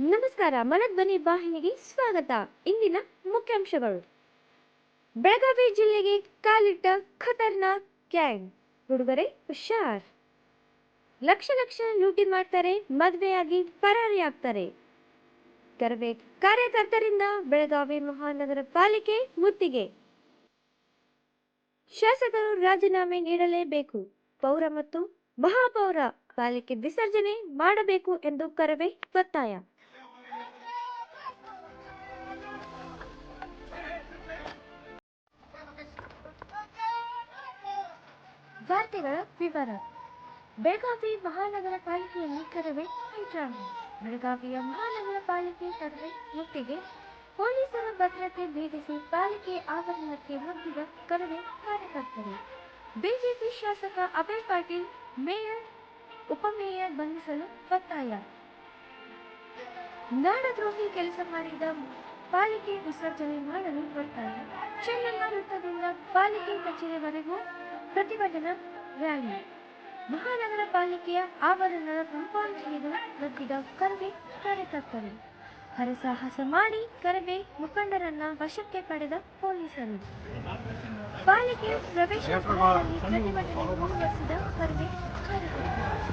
ನಮಸ್ಕಾರ ಮನಧ್ವನಿ ವಾಹಿನಿಗೆ ಸ್ವಾಗತ. ಇಂದಿನ ಮುಖ್ಯಾಂಶಗಳು. ಬೆಳಗಾವಿ ಜಿಲ್ಲೆಗೆ ಕಾಲಿಟ್ಟ ಖತರ್ನಾಕ್ ಗ್ಯಾಂಗ್. ಹುಡುಗರೆ ಹುಷಾರ್. ಲಕ್ಷ ಲಕ್ಷ ಲೂಟಿ ಮಾಡ್ತಾರೆ, ಮದುವೆಯಾಗಿ ಪರಾರಿಯಾಗ್ತಾರೆ ಕರವೇ ಕಾರ್ಯಕರ್ತರಿಂದ ಬೆಳಗಾವಿ ಮಹಾನಗರ ಪಾಲಿಕೆ ಮುತ್ತಿಗೆ. ಶಾಸಕರು ರಾಜೀನಾಮೆ ನೀಡಲೇಬೇಕು. ಪೌರ ಮತ್ತು ಮಹಾಪೌರ ಪಾಲಿಕೆ ವಿಸರ್ಜನೆ ಮಾಡಬೇಕು ಎಂದು ಕರವೇ ಒತ್ತಾಯ. ವಿವರ. ಬೆಳಗಾವಿ ಮಹಾನಗರ ಪಾಲಿಕೆಯಲ್ಲಿ ಕರವೇ ವಿಚಾರಣೆ ಬೆಳಗಾವಿಯ ಮಹಾನಗರ ಪಾಲಿಕೆ ಕರವೇ ಮುತ್ತಿಗೆ ಪೊಲೀಸರ ಭದ್ರತೆ ಭೇದಿಸಿ ಪಾಲಿಕೆ ಆವರಣಕ್ಕೆ ನುಗ್ಗಿದ ಕರವೇ ಕಾರ್ಯಕರ್ತರು. ಬಿಜೆಪಿ ಶಾಸಕ ಅಭಯ್ ಪಾಟೀಲ್, ಮೇಯರ್, ಉಪಮೇಯರ್ ಬಂಧಿಸಲು ಒತ್ತಾಯ. ನಾಡದ್ರೋಹಿ ಕೆಲಸ ಮಾಡಿದ ಪಾಲಿಕೆ ವಿಸರ್ಜನೆ ಮಾಡಲು ಒತ್ತಾಯ. ಚೆನ್ನಮ್ಮ ವೃತ್ತದಿಂದ ಪಾಲಿಕೆ ಕಚೇರಿವರೆಗೂ ಪ್ರತಿಭಟನಾ ರ್ಯಾಲಿ. ಮಹಾನಗರ ಪಾಲಿಕೆಯ ಆವರಣದ ಕಂಪಾಂಜಿಗೆ ನುಗ್ಗಿದ ಕರವೇ ಕಾರ್ಯಕರ್ತರು. ಹರಸಾಹಸ ಮಾಡಿ ಕರವೇ ಮುಖಂಡರನ್ನ ವಶಕ್ಕೆ ಪಡೆದ ಪೊಲೀಸರು. ಪಾಲಿಕೆಯ ಪ್ರವೇಶ ಪ್ರತಿಭಟನೆ ಮುಂದುವರಿಸಿದ ಕರವೇ ಕಾರ್ಯಕರ್ತರು.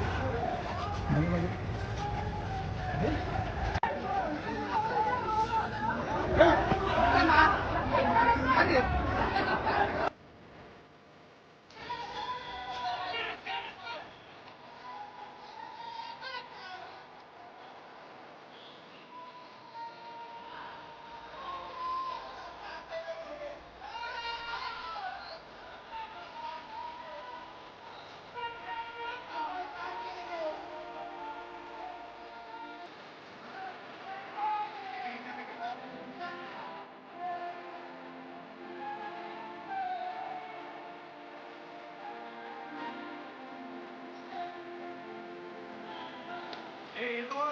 ಏ ಇಲ್ವೋ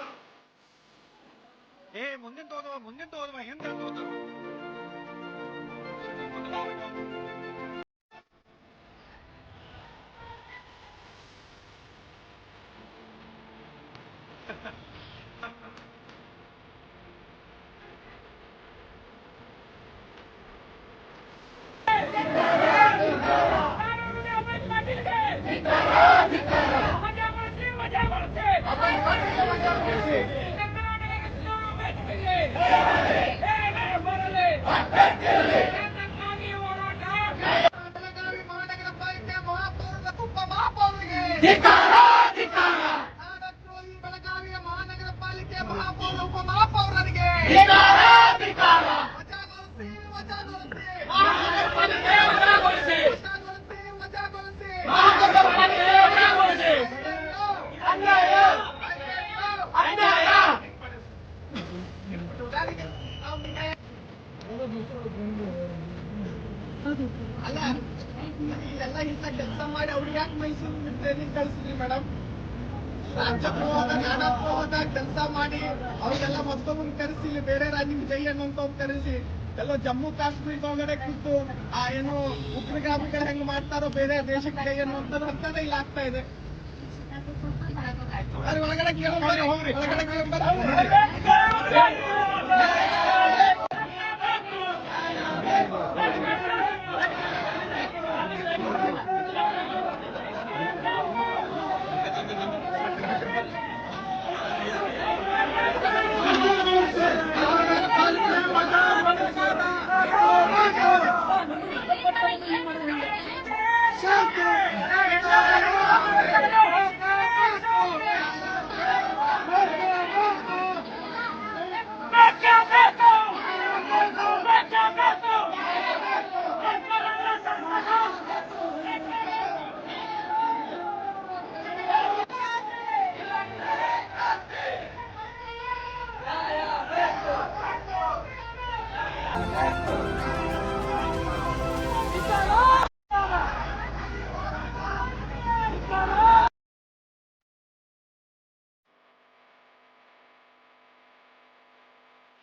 ಏ ಮುಂದಿನ ತೋದವ ಮುಂದಿನ ತೋದವ ಹಿಂದೆ ತೋದವ ಬೆಳಗಾವಿ ಮಹಾನಗರ ಪಾಲಿಕೆ ಮಹಾಪೌರ ಮತ್ತು ಉಪ ಮಹಾಪೌರರಿಗೆ ನಾಡದ್ರೋಹಿ ಬೆಳಗಾವಿಯ ಮಹಾನಗರ ಪಾಲಿಕೆ ಮಹಾಪೌರ ಉಪ ಮಹಾಪೌರರಿಗೆ ವಜಾಗೊಳಿಸಿ, ವಜಾಗೊಳಿಸಿ. ವಜಾಗೊಳಿಸಿ, ವಜಾಗೊಳಿಸಿ. ಅನ್ಯಾಯ, ಅನ್ಯಾಯ. ಕೆಲಸ ಮಾಡಿ ಅವ್ರಿಗೆಲ್ಲ ಮತ್ತೊಬ್ಬನ್ ಕರೆಸಿ ಇಲ್ಲಿ ಬೇರೆ ರಾಜ್ಯ ನಿಮ್ ಜೈ ಅನ್ನೋಂತ ಕರೆಸಿ. ಎಲ್ಲ ಜಮ್ಮು ಕಾಶ್ಮೀರದೊಳಗಡೆ ಕೂತು, ಆ ಏನು ಉಗ್ರಗಾಮಿಗಳು ಹೆಂಗ್ ಮಾಡ್ತಾರೋ ಬೇರೆ ದೇಶಕ್ಕೆ ಜೈ ಅನ್ನುವಂಥದ್ದು ಅಂತದೇ ಇಲ್ಲಿ ಆಗ್ತಾ ಇದೆ. ಒಳಗಡೆ ಕೇಳಿ ಹೋಗ್ರಿ. ಒಳಗಡೆ ಕೇಳೋಣ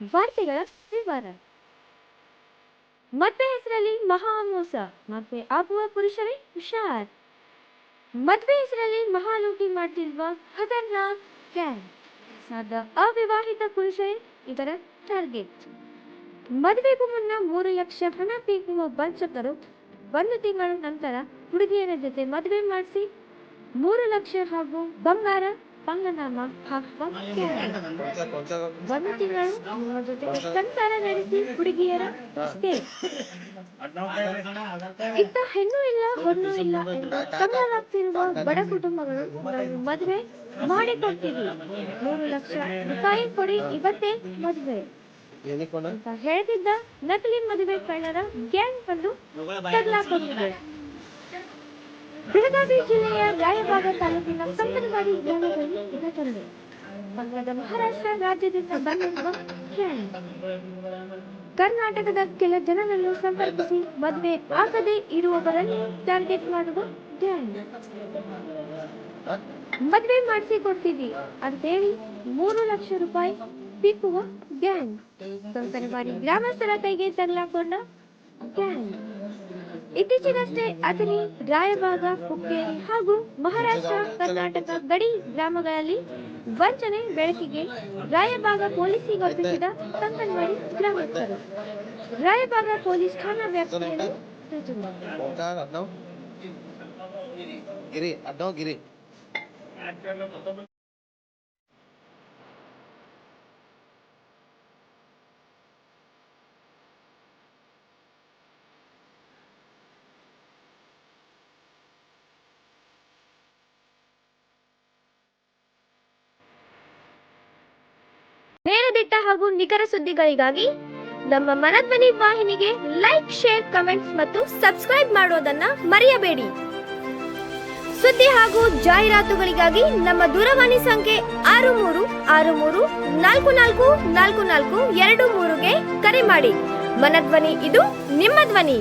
ವಾರ್ತೆಗಳ ವಿವರ. ಮದುವೆ ಹೆಸರಲ್ಲಿ ಮಹಾ ಮೋಸ ಮದುವೆ ಆಗುವ ಪುರುಷರೇ ಹುಷಾರ್. ಮದುವೆ ಹೆಸರಲ್ಲಿ ಮಹಾ ಲೂಟಿ ಮಾಡ್ತಿರುವ ಖತರ್ನಾಕ್ ಗ್ಯಾಂಗ್ ಆದ ಅವಿವಾಹಿತ ಪುರುಷರೇ ಇದರ ಟಾರ್ಗೆಟ್ ಮದುವೆಗೂ ಮುನ್ನ ಮೂರು ಲಕ್ಷ ಹಣ ಪೀಕುವ ವಂಚಕರು ಒಂದು ತಿಂಗಳ ನಂತರ ಹುಡುಗಿಯರ ಜೊತೆ ಮದುವೆ ಮಾಡಿಸಿ ಮೂರು ಲಕ್ಷ ಹಾಗೂ ಬಂಗಾರ ಪಂಗನಾಮ ಹಾಕುವ. ಒಂದು ತಿಂಗಳು ನಿಮ್ಮ ಜೊತೆ ಸಂಸಾರ ನಡೆಸಿ ಹುಡುಗಿಯರ escape. ಇತ್ತ ಹೆಣ್ಣು ಇಲ್ಲ ಹೊಣ್ಣು ಇಲ್ಲ ಎಂದು ಕಂಗಾಲಾಗ್ತಿರುವ ಬಡ ಕುಟುಂಬಗಳು ನಾವು ಮದುವೆ ಮಾಡಿಕೊಡ್ತೀವಿ. ಮೂರು ಲಕ್ಷ ರೂಪಾಯಿ ಕೊಡಿ ಇವತ್ತೇ ಮದುವೆ. ಹೇಳ್ತಿದ್ದ ನಕಲಿ ಮದುವೆ ಕಳ್ಳರ ಗ್ಯಾಂಗ್ ಬಂದು ತಗ್ಲಾಕೊಂಡಿದೆ ಬೆಳಗಾವಿ ಜಿಲ್ಲೆಯ ರಾಯಬಾಗ ತಾಲೂಕಿನ ಕಂಕನವಾಡಿ ಗ್ರಾಮದಲ್ಲಿ ಘಟನೆ ಬಂಗಾಳದ ಮಹಾರಾಷ್ಟ್ರ ರಾಜ್ಯದಿಂದ ಬಂದಿರುವ ಕರ್ನಾಟಕದ ಕೆಲ ಜನರನ್ನು ಸಂಪರ್ಕಿಸಿ ಮದುವೆ ಆಗದೆ ಇರುವವರನ್ನು ಟಾರ್ಗೆಟ್ ಮಾಡುವ ಗ್ಯಾಂಗ್ ಮದುವೆ ಮಾಡಿಸಿ ಕೊಡ್ತೀವಿ ಅಂತೇಳಿ ಮೂರು ಲಕ್ಷ ರೂಪಾಯಿ ಪೀಕುವ ಗ್ಯಾಂಗ್ ಕಂಕನವಾಡಿ ಗ್ರಾಮಸ್ಥರ ಕೈಗೆ ತಗಲಾಕೊಂಡ ಗ್ಯಾಂಗ್ ಇತ್ತೀಚೆಗಷ್ಟೇ ಅಥಣಿ ರಾಯಬಾಗ ಹುಕ್ಕೇರಿ ಹಾಗೂ ಮಹಾರಾಷ್ಟ್ರ, ಕರ್ನಾಟಕ ಗಡಿ ಗ್ರಾಮಗಳಲ್ಲಿ ವಂಚನೆ ಬೆಳಕಿಗೆ ರಾಯಬಾಗ ಪೊಲೀಸಿಗೆ ಒಪ್ಪಿಸಿದ ಕಂಕನವಾಡಿ ಗ್ರಾಮಸ್ಥರು. ರಾಯಬಾಗ ಪೊಲೀಸ್ ಠಾಣಾ ವ್ಯಾಪ್ತಿಯಲ್ಲಿ ರಚನೆ. ದಿಟ್ಟ ಹಾಗೂ ನಿಖರ ಸುದ್ದಿಗಳಿಗಾಗಿ ನಮ್ಮ ಮನಧ್ವನಿ ವಾಹಿನಿಗೆ ಲೈಕ್ ಶೇರ್ ಕಮೆಂಟ್ಸ್ ಮತ್ತು ಸಬ್ಸ್ಕ್ರೈಬ್ ಮಾಡೋದನ್ನ ಮರೆಯಬೇಡಿ ಸುದ್ದಿ ಹಾಗೂ ಜಾಹೀರಾತುಗಳಿಗಾಗಿ ನಮ್ಮ ದೂರವಾಣಿ ಸಂಖ್ಯೆ ಆರು ಮೂರು ಆರು ಮೂರು ನಾಲ್ಕು ನಾಲ್ಕು ನಾಲ್ಕು ನಾಲ್ಕು, ಎರಡು ಮೂರುಗೆ ಕರೆ ಮಾಡಿ ಮನಧ್ವನಿ ಇದು ನಿಮ್ಮ ಧ್ವನಿ